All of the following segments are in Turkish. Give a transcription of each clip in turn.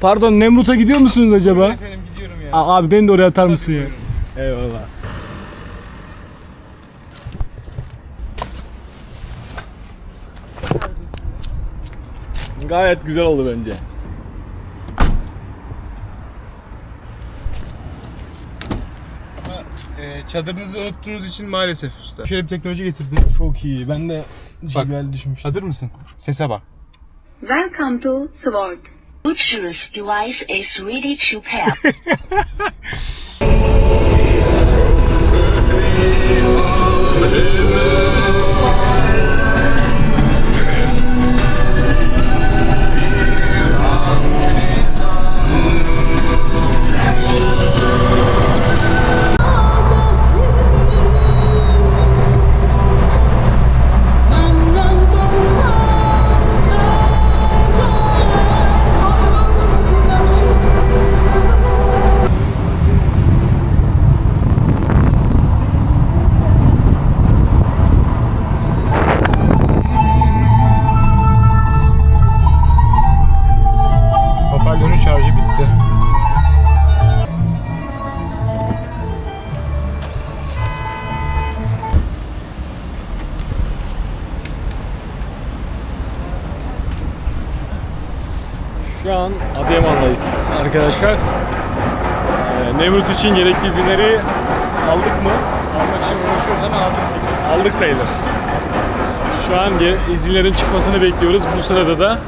Pardon Nemrut'a gidiyor musunuz acaba? Efendim gidiyorum ya. Aa, abi beni de oraya atar mısın ya? Eyvallah. Gayet güzel oldu bence. Ama e, çadırınızı unuttuğunuz için maalesef usta. Şöyle bir teknoloji getirdim. Çok iyi. Ben de Bak. JBL düşmüştüm. Hazır mısın? Sese bak. Welcome to Sword. Bluetooth device is ready to pair. izinleri aldık mı? Almak için uğraşıyoruz ama aldık gibi. Aldık sayılır. Şu an izinlerin çıkmasını bekliyoruz. Bu sırada da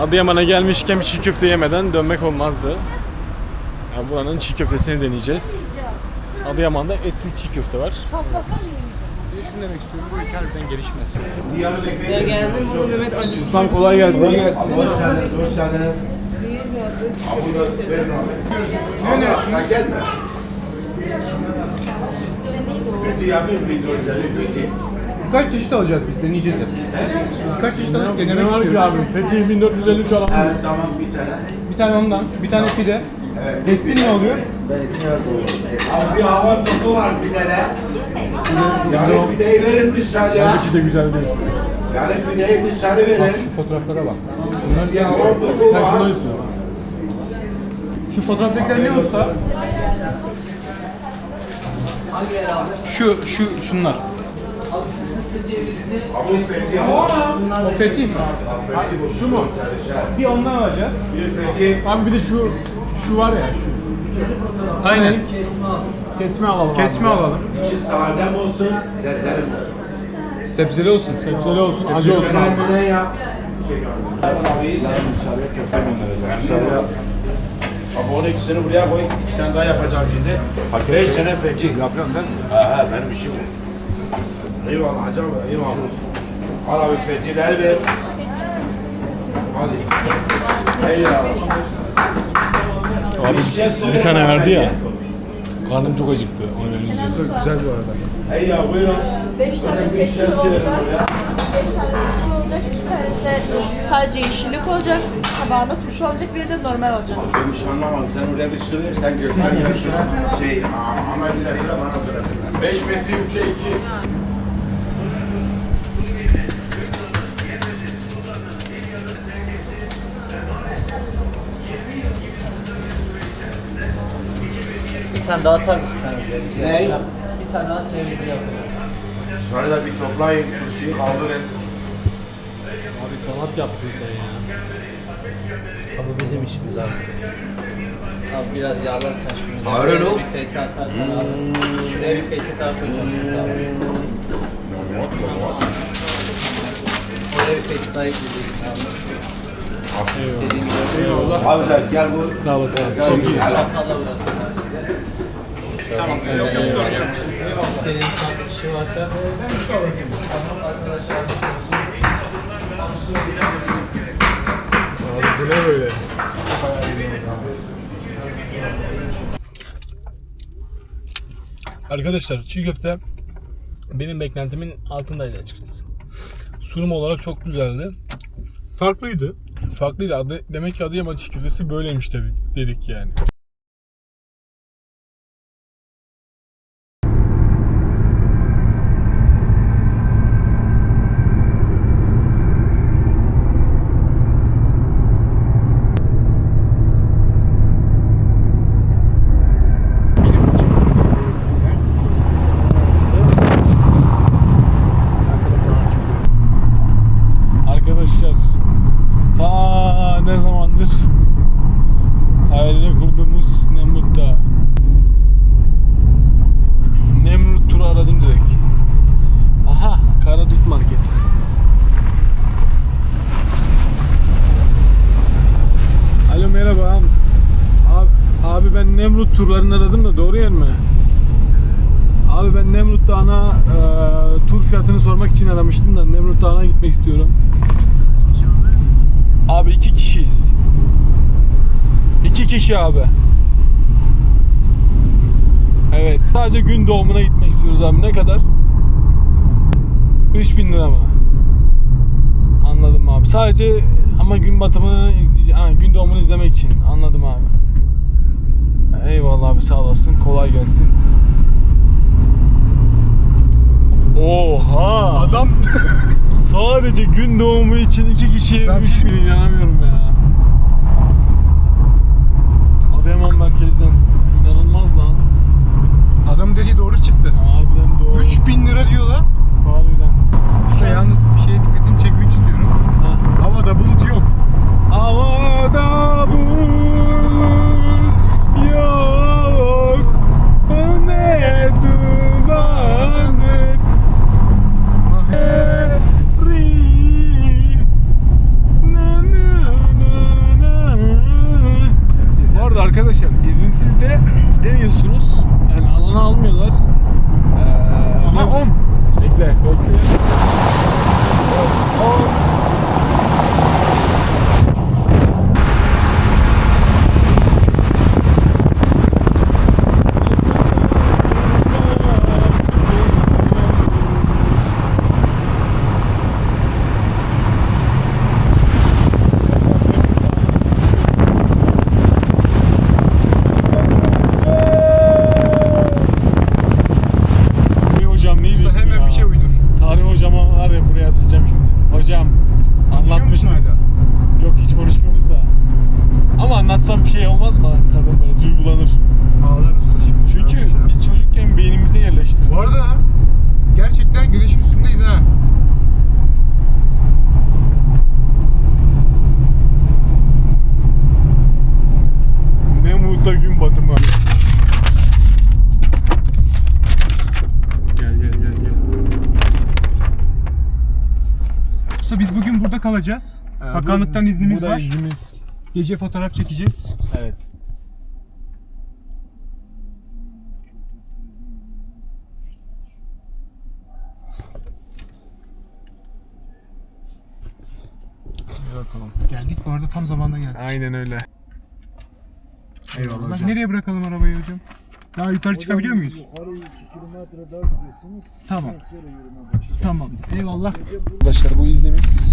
Adıyaman'a gelmişken bir çiğ köfte yemeden dönmek olmazdı. Yani buranın çiğ köftesini deneyeceğiz. Adıyaman'da etsiz çiğ köfte var. Şunu demek istiyorum. Bu ülke harbiden gelişmesi. Ya geldim burada Mehmet Ali. Ustam kolay gelsin. Hoş geldiniz, hoş geldiniz. Ne ne? Gelme. Kötü yapayım bir kötü. Kaç çeşit alacağız biz? Deneyeceğiz hep. Kaç çeşit alıp Ne denemek var ki istiyoruz. abi? Fethi 1453 alalım. Her zaman bir tane. Bir tane ondan, bir tane pide. Evet. Destin ne oluyor? Abi bir hava topu var bir tane. Yani pideyi verin dışarıya. İki de güzel değil. Yani pideyi dışarı verin. Şu fotoğraflara bak. Bir hava topu Ben şunu var. istiyorum. Şu fotoğraftakiler ne usta? Şu, şu, şunlar. Abi fethi hava. O fethi mi? Fethi bu. Şu mu? Bir ondan alacağız. Bir fethi. Abi bir de şu şu var ya şu. Aynen. Kesme alalım. Kesme abi. alalım. İçi sadem olsun, zeterim olsun. Sebzeli olsun. Sebzeli olsun, acı olsun abi. Kendine yap. Abi onun ikisini buraya koy. İki tane daha yapacağım şimdi. Beş tane peki. Yapıyorsun değil mi? He he benim işim bu. Eyvallah hacı abi eyvallah. Al abi petileri ver. Hadi. Eyvallah. Abi Bir şey bir tane verdi ya. ya. Karnım çok acıktı. Onu verince. Güzel bu arada. Eyvallah buyurun. 5 tane Bir şey olacak. Buraya. 5 tane petrol olacak. Bir sadece yeşillik olacak. Tabağında turşu olacak. Bir de normal olacak. Ben bir şey anlamadım. Sen oraya bir su ver. Sen gel şuna. Şey, Ahmet şuna bana söyle. 5 metre 3'e 2. Bir tane daha atar mısın? Ne? Bir tane at cevizli yapacağım. Şöyle de bir toplayın. Turşuyu kaldırın. Abi sanat yaptın sen ya. Abi bizim işimiz abi. Abi biraz yağlarsan şunu. da. Harun Şuraya o. Bir fethi atarsan abi. Şuraya bir fethi daha koyacaksın abi. Oraya bir fethi daha ekleyeceksin abi. İstediğin gibi. Eyvallah. Abi sen gel bu. Sağ olasın. Gel Çok iyi. gel. Çatalla bırakın abi. Tamam, yok yok sorun yok. İstediğiniz bir şey varsa. Abi bu ne böyle? Arkadaşlar çiğ köfte benim beklentimin altındaydı açıkçası. Sunum olarak çok güzeldi. Farklıydı. Farklıydı. Adı, demek ki Adıyaman çiğ köftesi böyleymiş dedik, dedik yani. Nemrut turlarını aradım da doğru yer mi? Abi ben Nemrut Dağı'na e, tur fiyatını sormak için aramıştım da Nemrut Dağı'na gitmek istiyorum. Abi iki kişiyiz. İki kişi abi. Evet. Sadece gün doğumuna gitmek istiyoruz abi. Ne kadar? 3000 lira mı? Anladım abi. Sadece ama gün batımını izleyeceğim. Ha, gün doğumunu izlemek için. Anladım abi. Eyvallah abi sağ olasın. Kolay gelsin. Oha! Adam sadece gün doğumu için iki kişiye Sen bir 3000 inanamıyorum ya. Adıyaman merkezden inanılmaz lan. Adam dediği doğru çıktı. Harbiden doğru. 3000 lira diyor lan. Harbiden. İşte yalnız bir şeye dikkatini çekmek istiyorum. Ha. Havada bulut yok. Havada bulut yok Bu ne dumandır Ri. Na, na, na, na. Bu arada arkadaşlar izinsiz de gidemiyorsunuz. Yani alana almıyorlar. Ee, Aha, ne- on. Bekle, bekle. On. Tarih hocam neydi ismi Hemen ya? bir şey uydur. Tarih hocama var ya buraya atacağım şimdi. Hocam anlatmıştınız. musun Yok hiç konuşmuyoruz da. Ama anlatsam bir şey olmaz mı? Kadın böyle duygulanır. Ağlar usta şimdi. Çünkü biz çocukken beynimize yerleştirdik. Bu arada gerçekten güneşin üstündeyiz ha. Nemrut'ta gün batımı. Gel gel gel gel. Usta biz bugün burada kalacağız. Ee, Bakanlıktan bu- iznimiz bu da var. iznimiz. Gece fotoğraf çekeceğiz. Evet. Hadi bakalım. Geldik bu arada tam zamanında geldik. Aynen öyle. Eyvallah Bak, hocam. nereye bırakalım arabayı hocam? Daha yukarı çıkabiliyor muyuz? Yukarı 2 kilometre daha gidiyorsunuz. Tamam. Ondan sonra yürüme başlıyor. Tamam. Eyvallah. Gece Arkadaşlar bu iznimiz.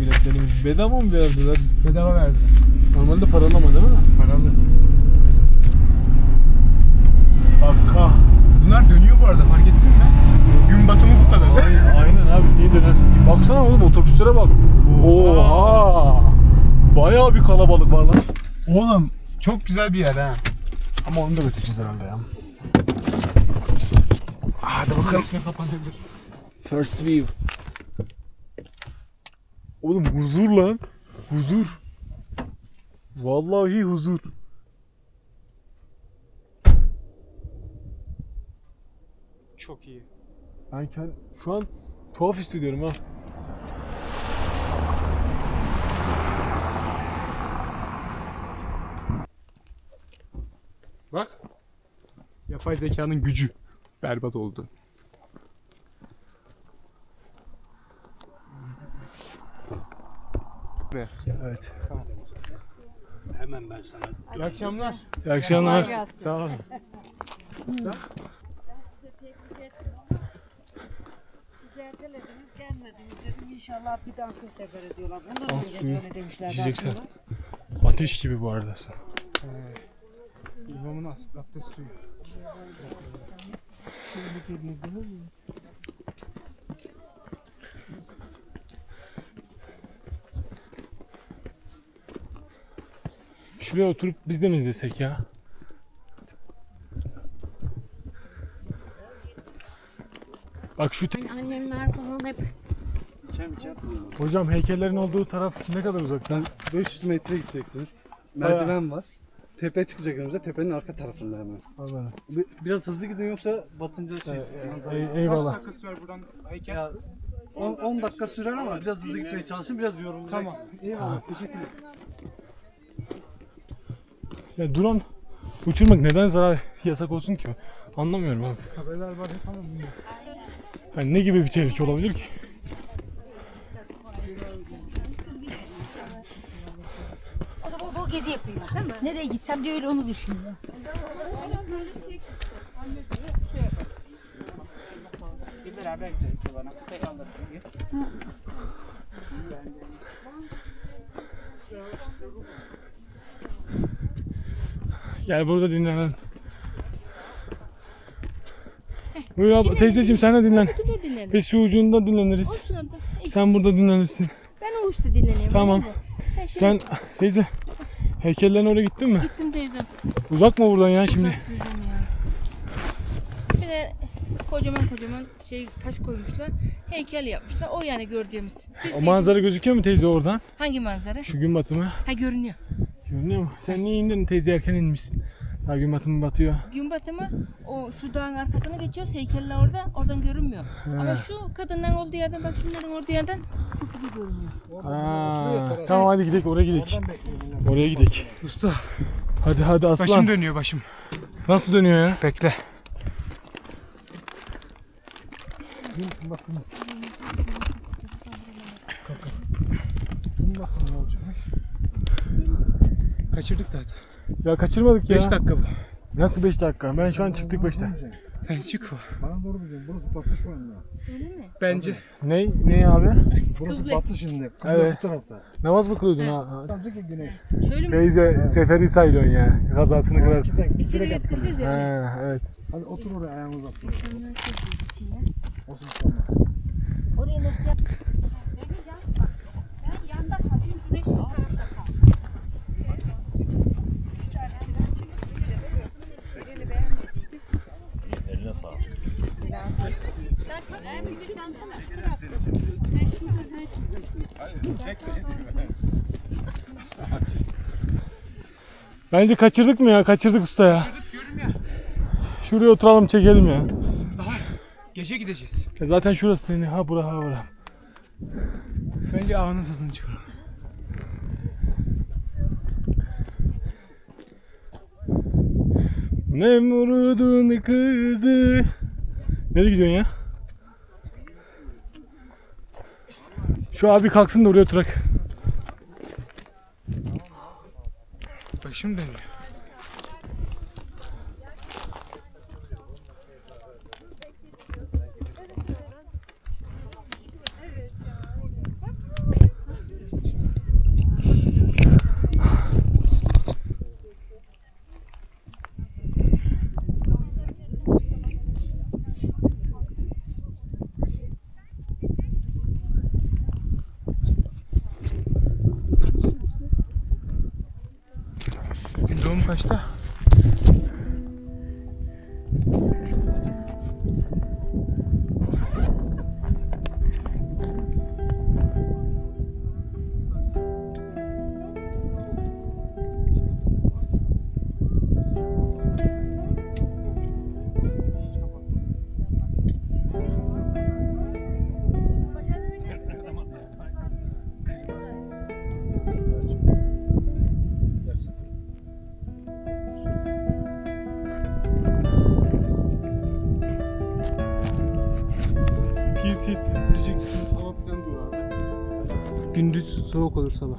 Biletlerimiz bedava mı verdiler? Bedava verdi. Normalde paralı ama değil mi? Paralı. Dakika. Bunlar dönüyor bu arada fark ettin mi? Gün batımı bu kadar. Aynen, aynen abi niye dönersin? Baksana oğlum otobüslere bak. Oha. Bayağı bir kalabalık var lan. Oğlum çok güzel bir yer ha. Ama onu da götüreceğiz herhalde ya. Hadi bakalım. First view. Oğlum huzur lan. Huzur. Vallahi huzur. Çok iyi. Ben kend- şu an tuhaf hissediyorum ha. Bak. Yapay zekanın gücü berbat oldu. Evet. İyi akşamlar. İyi akşamlar. Sağ olun. Ertelediniz gelmediniz dedim inşallah bir dahaki sefer ediyorlar. Bunu da böyle, suyu. demişler. Aslında. Ateş gibi bu arada. İmamın as abdest suyu. Şuraya oturup biz de mi izlesek ya? Bak şu te- Annemler falan hep hocam heykellerin olduğu taraf ne kadar uzak? Ben 500 metre gideceksiniz. Merdiven var. Tepe çıkacak önümüze. Tepenin arka tarafında hemen. Vallahi. Bi- Biraz hızlı gidin yoksa batınca şey. Ey- eyvallah. Kaç dakika sürer buradan heykel? Ya 10 dakika sürer ama biraz hızlı gitmeye çalışın. Biraz yorulacak. Tamam. Eyvallah. Teşekkür ederim. Ya drone uçurmak neden zarar yasak olsun ki? Anlamıyorum abi. Haberler var hep bunlar. Yani ne gibi bir tehlike olabilir ki? O da bol bol gezi yapıyor. Değil mi? Nereye gitsem diyor öyle onu düşünüyor. Gel burada dinlenelim. Buyur abla, teyzeciğim sen de dinlen. Burada dinledim. Biz şu ucunda dinleniriz. Olsun. Sen burada dinlenirsin. Ben o uçta dinleneyim. Tamam. Ben şimdi Sen teyze heykellerin oraya gittin mi? gittim teyzem. Uzak mı buradan ya şimdi? Uzak teyzem ya. Bir de kocaman kocaman şey taş koymuşlar. Heykel yapmışlar. O yani gördüğümüz. Biz O manzara gözüküyor mu teyze oradan? Hangi manzara? Şu gün batımı. Ha görünüyor. Görünüyor mu? Sen niye indin teyze erken inmişsin? Daha gün batımı batıyor. Gün batımı o şu dağın arkasına geçiyoruz. Heykeller orada. Oradan görünmüyor. Ama şu kadınların olduğu yerden bak şunların olduğu yerden çok iyi görünüyor. Aa, tamam hadi gidelim oraya gidelim. Oraya gidelim. Usta Hadi hadi aslan. başım dönüyor başım. Nasıl dönüyor ya? Bekle. Bakın ne olacakmış. Kaçırdık zaten. Ya kaçırmadık ya. 5 dakika bu. Nasıl 5 dakika? Ben şu an çıktık 5'te. Sen çık. Bana doğru biliyorum. Burası batı şu anda. Öyle mi? Bence. Ne? Ne abi? Burası Kıble. batı şimdi. Kıble Evet. bu tarafta. Namaz mı kılıyordun ha? Sadece güneş. Şöyle mi? Teyze seferi sayılıyorsun ya. Kazasını kılarsın. İkiden, de atılır. kılacağız yani. Ha, evet. Hadi otur oraya ayağını uzat. İnsanlar sevdiği için ya. Olsun. Oraya nasıl yap? Ben yanda kalayım, güneş o Bence kaçırdık mı ya? Kaçırdık usta ya. Şuraya oturalım çekelim ya. Gece gideceğiz. Ya Zaten şurası seni. Ha bura ha bura. Bence ağanın tadını çıkaralım. Nemrud'un kızı. Nereye gidiyorsun ya? Şu abi kalksın da oraya oturak. Başım dönüyor. Gün titreyeceksiniz falan filan diyorlardı. Gündüz soğuk olur sabah.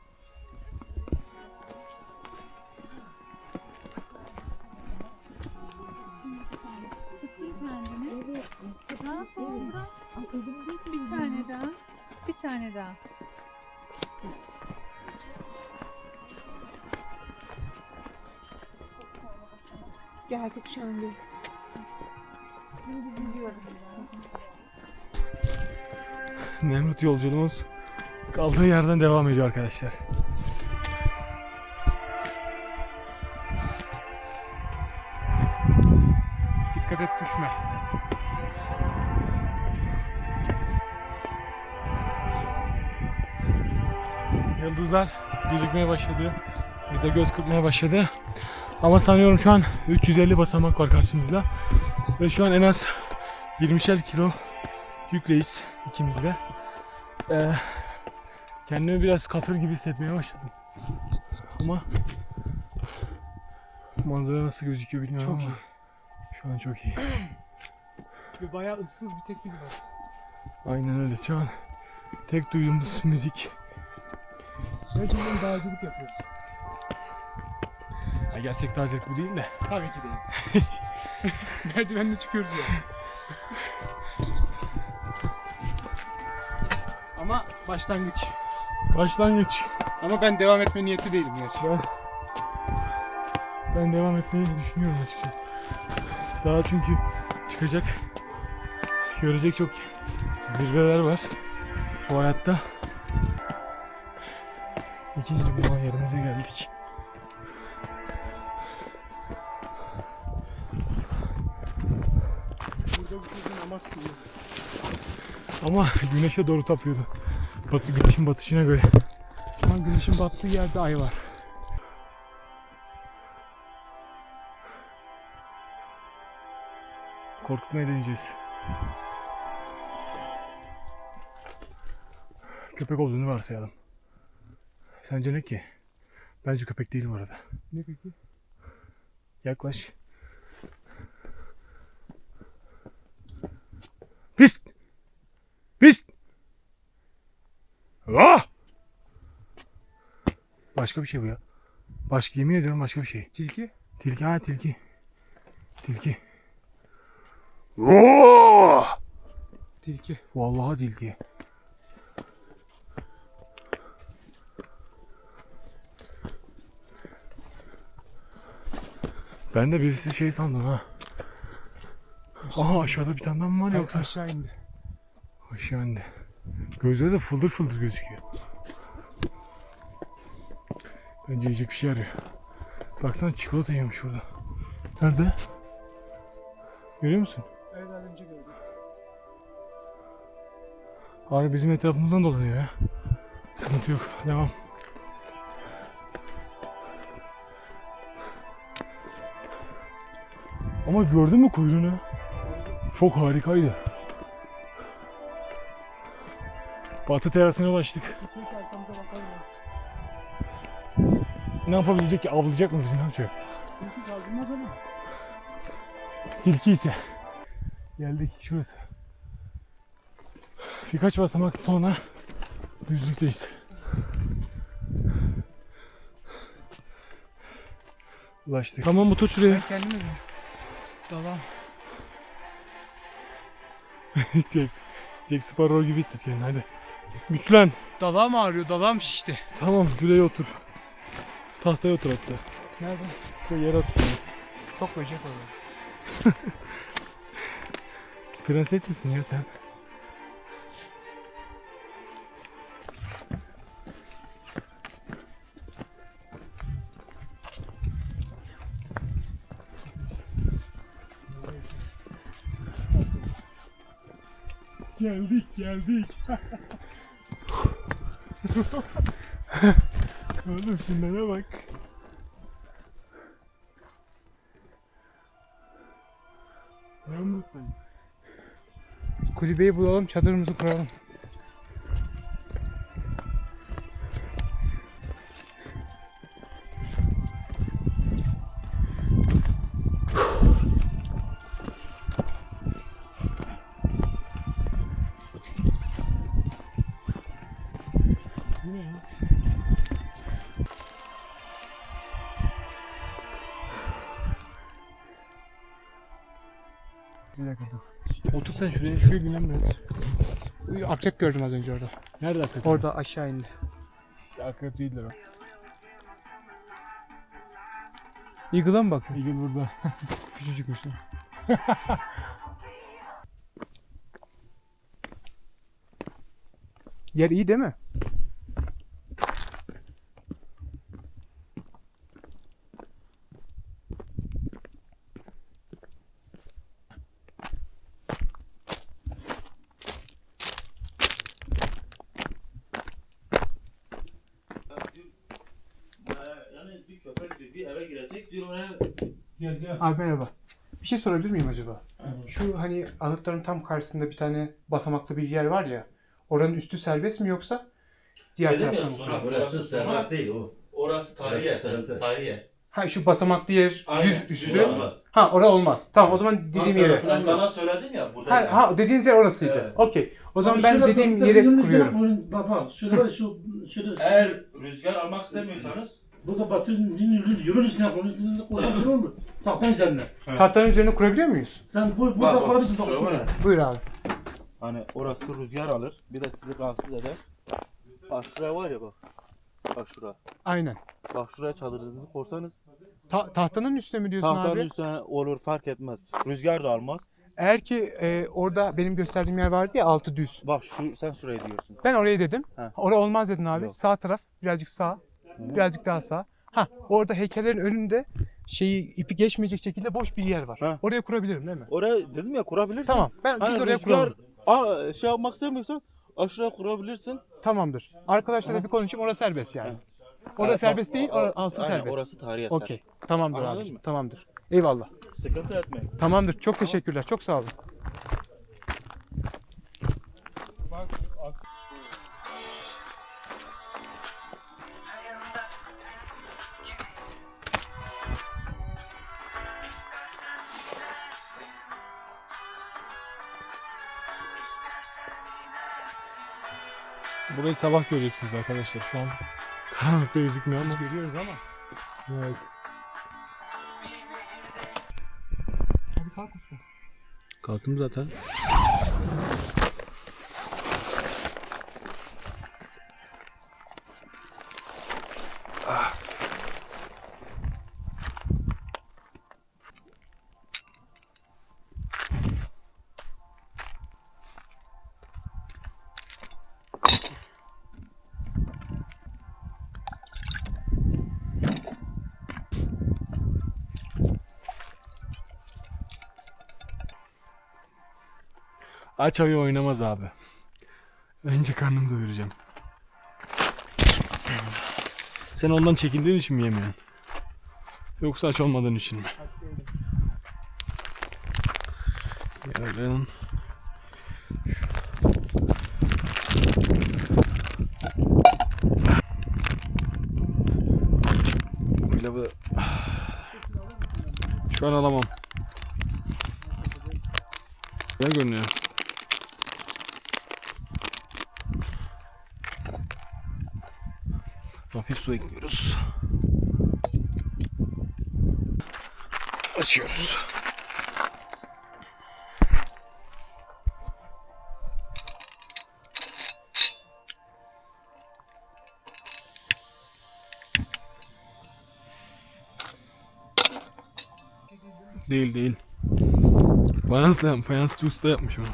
Sıkayım kendini. Ha, tamam bırak. Bir tane daha. Bir tane daha. Geldik Şengül. Nemrut yolculuğumuz kaldığı yerden devam ediyor arkadaşlar. Dikkat et düşme. Yıldızlar gözükmeye başladı. Bize göz kırpmaya başladı. Ama sanıyorum şu an 350 basamak var karşımızda. Ve şu an en az 20'şer kilo yükleyiz ikimiz de. Ee, kendimi biraz katır gibi hissetmeye başladım. Ama manzara nasıl gözüküyor bilmiyorum Çok ama iyi. Şu an çok iyi. Ve bayağı ıssız bir tek biz varız. Aynen öyle. Şu an tek duyduğumuz müzik. Gerçekten dağcılık yapıyoruz. Ya gerçek tazecik bu değil de. Tabii ki değil. Merdivenle çıkıyoruz ya. Ama başlangıç. Başlangıç. Ama ben devam etme niyeti değilim gerçi. Ben, ben devam etmeyi düşünüyorum açıkçası. Daha çünkü çıkacak, görecek çok zirveler var bu hayatta. İkinci bir yerimize geldik. Burada bu çocuğun namaz kılıyor. Ama güneşe doğru tapıyordu. Batı, güneşin batışına göre. Şu an güneşin battığı yerde ay var. Korkutmaya deneyeceğiz. Köpek olduğunu varsayalım. Sence ne ki? Bence köpek değil bu arada. Ne peki? Yaklaş. Pist! Pist! Ah! Başka bir şey bu ya. Başka yemin ediyorum başka bir şey. Tilki? Tilki ha tilki. Tilki. Oh! Tilki. Vallahi tilki. Ben de birisi şey sandım ha. Aha aşağıda bir tane daha mı var yoksa? aşağı indi. Aşağı indi. Gözleri de fıldır fıldır gözüküyor. Bence yiyecek bir şey arıyor. Baksana çikolata yiyormuş burada. Nerede? Görüyor musun? Önce gördüm. Abi bizim etrafımızdan dolanıyor ya. Sıkıntı yok. Devam. Ama gördün mü kuyruğunu? Çok harikaydı. Batı terasına ulaştık. Ne yapabilecek ki? Avlayacak mı bizi? Ne yapacak? Tilki ise. Geldik şurası. Birkaç basamak sonra düzlükteyiz. Ulaştık. Tamam otur şuraya. Ben kendimi mi? Dalam. Jack, Jack Sparrow gibi hisset kendini hadi. Güçlen. Dalağım ağrıyor. Dalağım şişti. Tamam şuraya otur. Tahtaya otur hatta. Nerede? Şuraya yere otur. Çok böcek oluyor. Prenses misin ya sen? Geldik geldik. Oğlum şunlara bak. Ne mutluyuz. Kulübeyi bulalım, çadırımızı kuralım. Otur sen şuraya. Şuraya dinlen biraz. Uy, Akrep gördüm az önce orada. Nerede akrep? Orada aşağı indi. Akrep değildir o. Eagle'a mı bakıyor? Eagle burada. Küçücükmüş. lan. Yer iyi değil mi? Yani bir köpek bir eve girecek diyor ona Gel gel. Abi merhaba. Bir şey sorabilir miyim acaba? Şu hani anıtların tam karşısında bir tane basamaklı bir yer var ya. Oranın üstü serbest mi yoksa diğer Dedim ya taraftan mı? sonra Burası serbest değil o. Orası tarihi sıkıntı. Tarihi yer. Ha şu basamaklı yer Aynen, düz üstü. düz Olmaz. Ha ora olmaz. Tamam o zaman dediğim yere. Ben sana söyledim ya burada. Ha, ha dediğiniz yer orasıydı. Evet. Okey. O zaman ben dediğim yere kuruyorum. Bak bak şurada şu şurada Eğer rüzgar almak istemiyorsanız burada batı yürün üstüne koyun koyarsın olur. Tahtan üzerine. Tahtanın üzerine kurabiliyor muyuz? Sen bu burada bak, koyabilirsin bak şöyle. Buyur abi. hani orası rüzgar alır. Bir de sizi rahatsız eder. Bak şuraya var ya bak. Bak şura. Aynen. Bak şuraya çadırınızı korsanız Ta- tahtanın üstüne mi diyorsun tahtanın abi? üstüne olur fark etmez. Rüzgar da almaz. Eğer ki e, orada benim gösterdiğim yer vardı ya altı düz. Bak şu sen şuraya diyorsun. Ben orayı dedim. He. Orada olmaz dedin abi. Yok. Sağ taraf birazcık sağ. Birazcık daha sağ. Ha orada heykellerin önünde şeyi ipi geçmeyecek şekilde boş bir yer var. He. Oraya kurabilirim değil mi? Oraya dedim ya kurabilirsin. Tamam. Ben biz oraya kuralım. Aa, şey yapmak istemiyorsan aşağıya kurabilirsin. Tamamdır. Arkadaşlarla bir konuşayım. Orası serbest yani. Orada Ha, serbest değil, or- altı aynen, serbest. Orası tarihi eser. Okey. Tamamdır Anladın abi. mı? Tamamdır. Eyvallah. Sıkıntı etmeyin. Tamamdır. Çok teşekkürler. Çok sağ olun. Burayı sabah göreceksiniz arkadaşlar. Şu an karanlıkta gözükmüyor ama. Görüyoruz ama. Evet. Hadi kalk usta. Kalktım zaten. Aç ayı oynamaz abi. Önce karnımı doyuracağım. Sen ondan çekindiğin için mi yemiyorsun? Yoksa aç olmadığın için mi? Yarın Pilavı şu an alamam. Ne görünüyor? Hafif su ekliyoruz. Açıyoruz. Değil değil. Fayansla, fayansçı usta yapmış onu.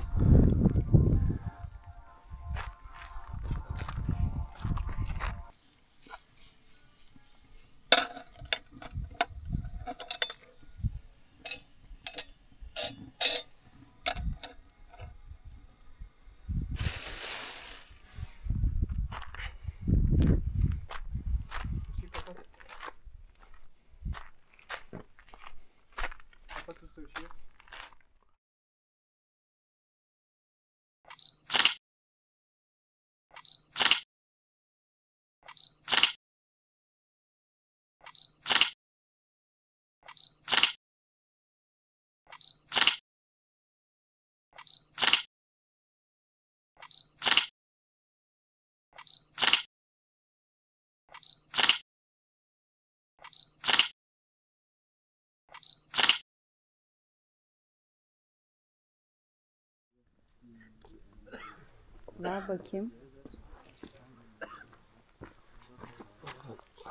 Ver bakayım.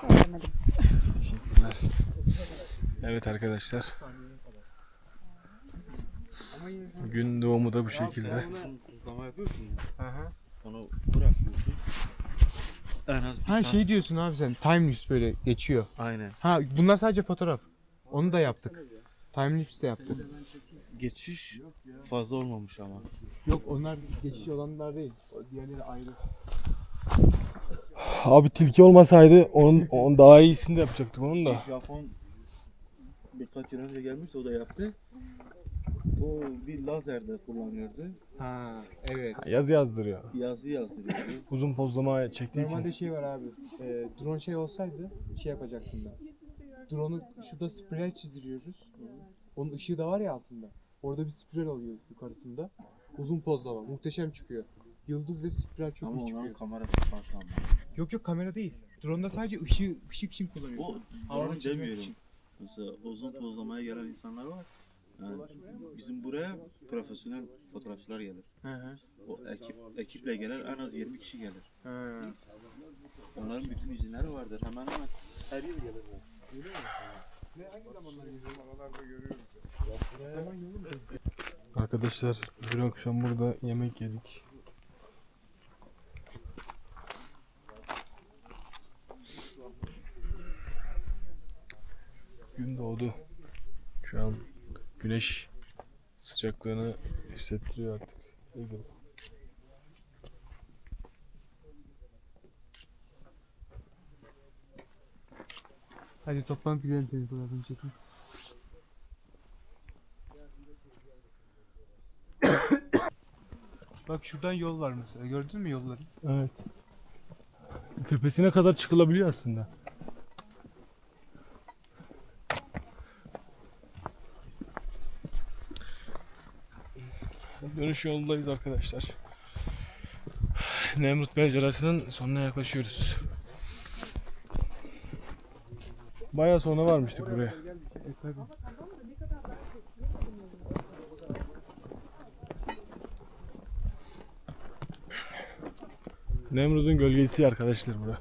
Söylemedim. Teşekkürler. Evet arkadaşlar. Gün doğumu da bu şekilde. Tuzlama yapıyorsun. Onu bırakıyorsun. En az bir Ha saat. şey diyorsun abi sen time lapse böyle geçiyor. Aynen. Ha bunlar sadece fotoğraf. Onu da yaptık. Time lapse de yaptık. Geçiş fazla olmamış ama. Yok onlar geçici olanlar değil. O Diğerleri ayrı. Abi tilki olmasaydı onun, onun daha iyisini de yapacaktık onun da. Japon birkaç yıl önce gelmişti o da yaptı. O bir lazer de kullanıyordu. Ha evet. Yaz yazdırıyor. Yazı yazdırıyordu. Uzun pozlama çektiği için. Normalde şey var abi. E, drone şey olsaydı şey yapacaktım ben. Drone'u şurada spiral çizdiriyoruz. Onun ışığı da var ya altında. Orada bir spiral oluyor yukarısında. Uzun pozlama. Muhteşem çıkıyor. Yıldız ve spiral çok Ama iyi onların çıkıyor. kamerası farklı ama. Yok yok kamera değil. Drone'da sadece ışığı ışık için kullanıyor. O Havada çizmek demiyorum. için. Mesela uzun pozlamaya gelen insanlar var. Yani bizim buraya profesyonel fotoğrafçılar gelir. Hı hı. O ekip ekiple gelir en az 20 kişi gelir. Hı. Onların bütün izinleri vardır. Hemen hemen her yıl gelirler. Ne hangi zamanlar geliyorum aralarda görüyoruz. Arkadaşlar bir akşam burada yemek yedik. Gün doğdu. Şu an güneş sıcaklığını hissettiriyor artık. Eagle. Hadi toplanıp gidelim fotoğrafını çekin. Bak şuradan yol var mesela. Gördün mü yolları? Evet. Kırpesine kadar çıkılabiliyor aslında. Dönüş yolundayız arkadaşlar. Nemrut Mezarası'nın sonuna yaklaşıyoruz. Bayağı sonra varmıştık buraya. E tabii. Nemrut'un gölgesi arkadaşlar bura.